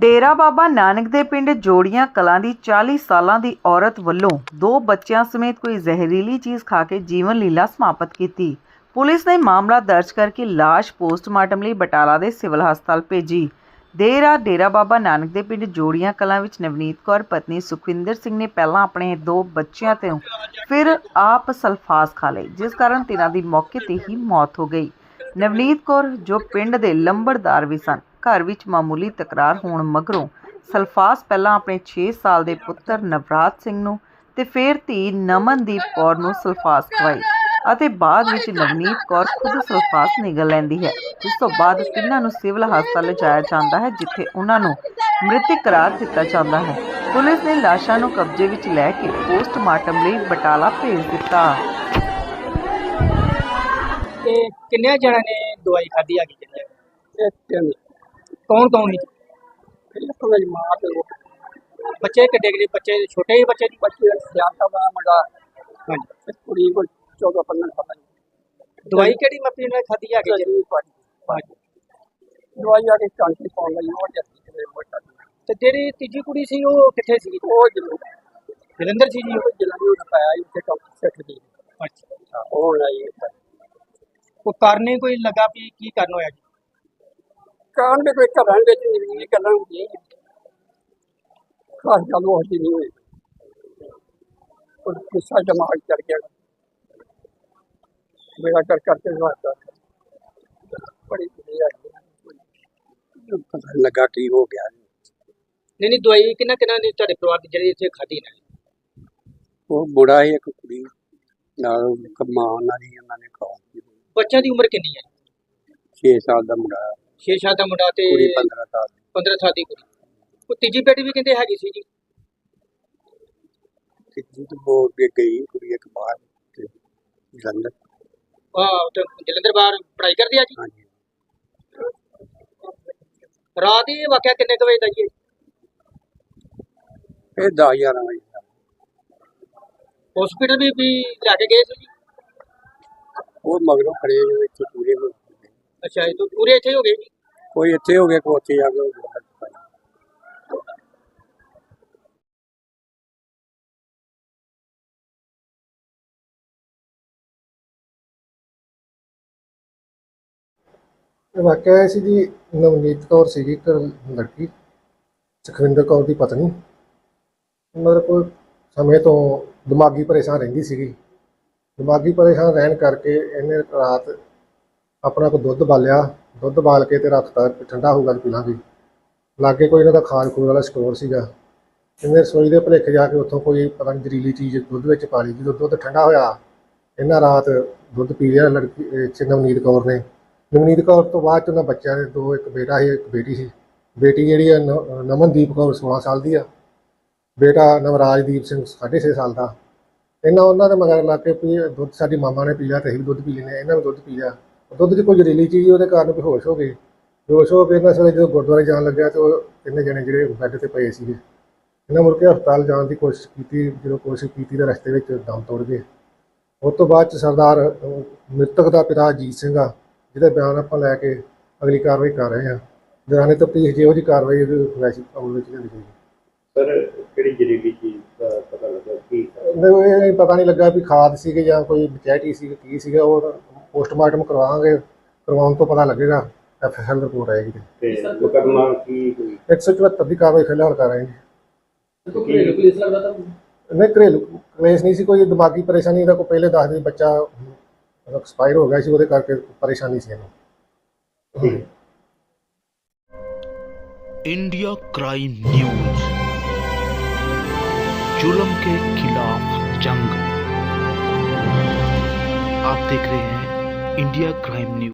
ਡੇਰਾ ਬਾਬਾ ਨਾਨਕ ਦੇ ਪਿੰਡ ਜੋੜੀਆਂ ਕਲਾਂ ਦੀ 40 ਸਾਲਾਂ ਦੀ ਔਰਤ ਵੱਲੋਂ ਦੋ ਬੱਚਿਆਂ ਸਮੇਤ ਕੋਈ ਜ਼ਹਿਰੀਲੀ ਚੀਜ਼ ਖਾ ਕੇ ਜੀਵਨ ਲੀਲਾ ਸਮਾਪਤ ਕੀਤੀ। ਪੁਲਿਸ ਨੇ ਮਾਮਲਾ ਦਰਜ ਕਰਕੇ ਲਾਸ਼ ਪੋਸਟਮਾਰਟਮ ਲਈ ਬਟਾਲਾ ਦੇ ਸਿਵਲ ਹਸਪਤਾਲ ਭੇਜੀ। ਦੇਰ ਰਾਤ ਡੇਰਾ ਬਾਬਾ ਨਾਨਕ ਦੇ ਪਿੰਡ ਜੋੜੀਆਂ ਕਲਾਂ ਵਿੱਚ ਨਵਨੀਤ ਕੌਰ, ਪਤਨੀ ਸੁਖਵਿੰਦਰ ਸਿੰਘ ਨੇ ਪਹਿਲਾਂ ਆਪਣੇ ਦੋ ਬੱਚਿਆਂ ਤੋਂ ਫਿਰ ਆਪ ਸਲਫਾਸ ਖਾ ਲਈ ਜਿਸ ਕਾਰਨ ਤਿੰਨਾਂ ਦੀ ਮੌਕੇ ਤੇ ਹੀ ਮੌਤ ਹੋ ਗਈ। ਨਵਨੀਤ ਕੌਰ ਜੋ ਪਿੰਡ ਦੇ ਲੰਬੜਦਾਰ ਵੀ ਸਨ। ਘਰ ਵਿੱਚ ਮਾਮੂਲੀ ਤਕਰਾਰ ਹੋਣ ਮਗਰੋਂ ਸਲਫਾਸ ਪਹਿਲਾਂ ਆਪਣੇ 6 ਸਾਲ ਦੇ ਪੁੱਤਰ ਨਵਰਾਜ ਸਿੰਘ ਨੂੰ ਤੇ ਫਿਰ ਧੀ ਨਮਨਦੀਪ ਕੌਰ ਨੂੰ ਸਲਫਾਸ ਖਵਾਈ ਅਤੇ ਬਾਅਦ ਵਿੱਚ ਨਵਨੀਤ ਕੌਰ ਖੁਦ ਸਲਫਾਸ ਨਿਗਲ ਲੈਂਦੀ ਹੈ। ਜਿਸ ਤੋਂ ਬਾਅਦ ਤਿੰਨਾਂ ਨੂੰ ਸਿਵਲ ਹਸਪਤਾਲ ਲਿਜਾਇਆ ਜਾਂਦਾ ਹੈ ਜਿੱਥੇ ਉਹਨਾਂ ਨੂੰ ਮ੍ਰਿਤਕ ਕਰਾਰ ਦਿੱਤਾ ਜਾਂਦਾ ਹੈ। ਪੁਲਿਸ ਨੇ ਲਾਸ਼ਾਂ ਨੂੰ ਕਬਜ਼ੇ ਵਿੱਚ ਲੈ ਕੇ ਪੋਸਟਮਾਰਟਮ ਲਈ ਬਟਾਲਾ ਭੇਜ ਦਿੱਤਾ। ਤੇ ਕਿੰਨੇ ਜਣਾਂ ਨੇ ਦਵਾਈ ਖਾਧੀ ਆ ਗਈ? ਜਿੰਨੇ ਇਹ ਤਿੰਨ। ਕੌਣ ਕੌਣ ਸੀ ਤੋਂ ਜੀ ਮਾਂ ਤੇ ਉਹ। ਬੱਚੇ ਛੋਟੇ ਹੀ ਬੱਚੇ ਦੀ ਬੱਚੇ ਸਿਆਸਾ ਦਾ ਮੁੰਡਾ। ਹਾਂਜੀ। ਕੁੜੀ ਕੋਲ 14 15 ਪਤਾ ਨਹੀਂ ਦਵਾਈ ਕਿਹੜੀ ਮੱਪੀ ਨੇ? ਖਾਧੀ ਆ ਹਾਂਜੀ। ਦਵਾਈ ਆ ਕੇ ਟਾਂਕੀ ਪਾਉਣ ਲਈ ਉਹ ਜੱਤੀ ਤੇ ਮੋਟਾ ਤੇ ਜਿਹੜੀ ਤੀਜੀ ਕੁੜੀ ਸੀ ਉਹ ਕਿੱਥੇ ਸੀ ਉਹ ਜਲੰਧਰ। ਸੀ ਜੀ? ਉਹ ਜਲੰਧਰ ਨੂੰ ਪਾਇਆ ਇੱਥੇ ਟਾਂਕੀ ਸੈੱਟ ਦੀ ਅੱਛਾ। ਉਹ ਲਈ ਉਹ ਕਾਰਨੇ ਕੋਈ ਲੱਗਾ ਵੀ ਕੀ ਕਰਨ ਹੋਇਆ ਜੀ? ਕਾਂ ਦੇ ਕੋਈ ਘਰਾਂ ਵਿੱਚ ਨਹੀਂ ਗੱਲਾਂ ਹੁੰਦੀਆਂ ਖਾਸ ਗੱਲ ਉਹ ਨਹੀਂ ਹੋਈ। ਉਹ ਗੁੱਸਾ ਦਿਮਾਗ ਚੜ ਗਿਆ। ਮੇਰਾ ਕਰ ਕਰਕੇ ਵਾਸਤਾ ਬੜੀ ਵਧੀਆ ਪਤਾ ਨੀ ਲੱਗਾ ਕੀ ਹੋ ਗਿਆ। ਨਹੀਂ ਨਹੀਂ ਦਵਾਈ ਕਿੰਨਾ ਕਿੰਨਾ ਨੇ ਤੁਹਾਡੇ ਪਰਿਵਾਰ ਦੀ ਜਿਹੜੀ ਇੱਥੇ ਖਾਧੀ ਨੇ। ਉਹ ਬੁੜਾ ਹੀ ਇੱਕ ਕੁੜੀ ਨਾਲ ਕਮਾ ਉਹਨਾਂ ਦੀ ਉਹਨਾਂ ਨੇ ਖਾਓ ਬੱਚਿਆਂ ਦੀ ਉਮਰ ਕਿੰਨੀ ਹੈ? 6 ਸਾਲ ਦਾ ਮੁੰਡਾ। 6 ਸਾਲ ਦਾ ਮੁੰਡਾ ਤੇ ਕੁੜੀ 15 ਸਾਲ ਦੀ। 15 ਸਾਲ ਦੀ ਕੁੜੀ। ਉਹ ਤੀਜੀ ਬੇਟੀ ਵੀ ਕਹਿੰਦੇ ਹੈਗੀ ਸੀ ਜੀ। ਸਿੱਧੀ ਤੋਂ ਬੋਲ ਕੇ ਗਈ ਕੁੜੀ ਇੱਕ ਬਾਹਰ ਤੇ ਜਲੰਧਰ। ਆਹ ਤੇ ਜਲੰਧਰ ਬਾਹਰ ਪੜ੍ਹਾਈ ਕਰਦੀ ਆ ਜੀ। ਹਾਂਜੀ। ਰਾਤ ਇਹ ਵਾਕਿਆ ਕਿੰਨੇ ਕੁ ਵਜੇ ਦਾ ਜੀ ਇਹ? 10 11 ਵਜੇ ਦਾ। ਹਸਪੀਟਲ ਵੀ ਵੀ ਲੈ ਕੇ ਗਏ ਸੀ ਜੀ? ਉਹ ਮਗਰੋਂ ਖੜੇ ਜੋ ਇੱਥੇ ਪੂਰੇ ਹੋ ਗਏ। ਅੱਛਾ ਇਹ ਤਾਂ ਪੂਰੇ ਇੱਥੇ ਹੀ ਹੋ ਗਏ ਜੀ? ਕੋਈ ਇੱਥੇ ਹੋ ਗਿਆ ਕੋਈ ਉੱਥੇ ਜਾ ਕੇ ਹੋ ਗਿਆ। ਇਹ ਵਾਕਿਆ ਇਹ ਸੀ ਜੀ ਨਵਨੀਤ ਕੌਰ ਸੀਗੀ ਇੱਕ ਲੜਕੀ ਸੁਖਵਿੰਦਰ ਕੌਰ ਦੀ ਪਤਨੀ। ਮਤਲਬ ਕੋਈ ਸਮੇਂ ਤੋਂ ਦਿਮਾਗੀ ਪਰੇਸ਼ਾਨ ਰਹਿੰਦੀ ਸੀਗੀ। ਦਿਮਾਗੀ ਪਰੇਸ਼ਾਨ ਰਹਿਣ ਕਰਕੇ ਇਹਨੇ ਰਾਤ ਆਪਣਾ ਕੋ ਦੁੱਧ ਬਾਲਿਆ, ਦੁੱਧ ਬਾਲ ਕੇ ਤੇ ਰਾਤ ਠੰਡਾ ਹੋਊਗਾ ਤੇ ਪੀ ਲਾਗੇ ਕੋਈ ਇਹਨਾਂ ਦਾ ਖਾਣ ਖੂਣ ਵਾਲਾ ਸਟੋਰ ਸੀਗਾ। ਇਹਨੇ ਰਸੋਈ ਦੇ ਭੁਲੇਖੇ ਜਾ ਕੇ ਉੱਥੋਂ ਕੋਈ ਪਤਾ ਨਹੀਂ ਜ਼ਰੀਲੀ ਚੀਜ਼ ਦੁੱਧ ਵਿੱਚ ਪਾ ਲਈ। ਜਦੋਂ ਦੁੱਧ ਠੰਡਾ ਹੋਇਆ, ਇਹਨਾਂ ਰਾਤ ਦੁੱਧ ਪੀ ਲਿਆ ਲੜਕੀ 'ਚ ਨਵਨੀਤ ਕੌਰ ਨੇ। ਨਵਨੀਤ ਕੌਰ ਤੋਂ ਬਾਅਦ 'ਚ ਉਹਨਾਂ ਬੱਚਿਆਂ ਦੇ ਦੋ, ਇੱਕ ਬੇਟਾ ਸੀ, ਇੱਕ ਬੇਟੀ ਸੀ। ਬੇਟੀ ਜਿਹੜੀ ਆ ਨ- ਨਮਨਦੀਪ ਕੌਰ 16 ਸਾਲ ਦੀ ਆ। ਬੇਟਾ ਨਵਰਾਜਦੀਪ ਸਿੰਘ 6.5 ਸਾਲ ਦਾ। ਇਹਨਾਂ ਉਹਨਾਂ ਦੇ ਮਗਰ ਲੱਗ ਕੇ ਵੀ ਦੁੱਧ ਸਾਡੀ ਮਾਮਾ ਨੇ ਪੀ ਲਿਆ ਤੇ ਅਸੀਂ ਦੁੱਧ ਪੀ ਲੈਂਦੇ ਇਹਨਾਂ ਵੀ ਦੁੱਧ ਪੀ ਲਿਆ। ਦੁੱਧ 'ਚ ਕੋਈ ਜ਼ਹਿਰੀਲੀ ਚੀਜ਼ ਉਹਦੇ ਕਾਰਨ ਬੇਹੋਸ਼ ਹੋ ਗਏ ਬੇਹੋਸ਼ ਹੋ ਕੇ ਇਹਨਾਂ ਸਵੇਰੇ ਜਦੋਂ ਗੁਰਦੁਆਰੇ ਜਾਣ ਲੱਗਿਆ ਤੇ ਉਹ ਤਿੰਨੇ ਜਣੇ ਜਿਹੜੇ ਬੈੱਡ ਤੇ ਪਏ ਸੀਗੇ। ਇਹਨਾਂ ਮੁੜ ਕੇ ਹਸਪਤਾਲ ਜਾਣ ਦੀ ਕੋਸ਼ਿਸ਼ ਕੀਤੀ ਜਦੋਂ ਕੋਸ਼ਿਸ਼ ਕੀਤੀ ਤਾਂ ਰਸਤੇ ਵਿੱਚ ਦਮ ਤੋੜ ਗਏ। ਉਸ ਤੋਂ ਬਾਅਦ ਚ ਸਰਦਾਰ ਮ੍ਰਿਤਕ ਦਾ ਪਿਤਾ ਅਜੀਤ ਸਿੰਘ ਆ ਜਿਹਦਾ ਬਿਆਨ ਆਪਾਂ ਲੈ ਕੇ ਅਗਲੀ ਕਾਰਵਾਈ ਕਰ ਰਹੇ ਹਾਂ। ਦੌਰਾਨੇ ਤਫਤੀਸ਼ ਜਿਹੋ ਜਿਹੀ ਕਾਰਵਾਈ ਉਹਦੀ ਵੈਸੀ ਅਮਲ ਵਿੱਚ ਲਿਆਂਦੀ ਜਾਏਗੀ ਸਰ ਕਿਹੜੀ ਜ਼ਹਿਰੀਲੀ ਚੀਜ਼ ਦਾ ਪਤਾ ਲੱਗਾ? ਕੀ ਨਹੀਂ ਪਤਾ ਨਹੀਂ ਲੱਗਾ ਵੀ ਖਾਦ ਸੀਗੇ ਜਾਂ ਕੋਈ ਬਚੈਟੀ ਸੀ ਕੀ ਸੀਗਾ ਉਹ ਪੋਸਟਮਾਰਟਮ ਕਰਵਾਵਾਂਗੇ ਕਰਵਾਉਣ ਤੋਂ ਪਤਾ ਲੱਗੇਗਾ ਐਫਐਸਐਲ ਰਿਪੋਰਟ ਆਏਗੀ ਤੇ ਤੇ ਮੁਕੱਦਮਾ ਕੀ ਹੋਈ 174 ਦੀ ਕਾਰਵਾਈ ਫਿਲਹਾਲ ਕਰ ਰਹੇ ਹਾਂ ਕੀ ਨਹੀਂ ਘਰੇਲੂ ਕਲੇਸ਼ ਨਹੀਂ ਸੀ ਕੋਈ ਦਿਮਾਗੀ ਪਰੇਸ਼ਾਨੀ ਦਾ ਕੋਈ ਪਹਿਲੇ ਦੱਸ ਦੇ ਬੱਚਾ ਐਕਸਪਾਇਰ ਹੋ ਗਿਆ ਸੀ ਉਹਦੇ ਕਰਕੇ ਪਰੇਸ਼ਾਨੀ ਸੀ ਇਹਨੂੰ इंडिया क्राइम न्यूज जुल्म के खिलाफ जंग आप देख रहे हैं india crime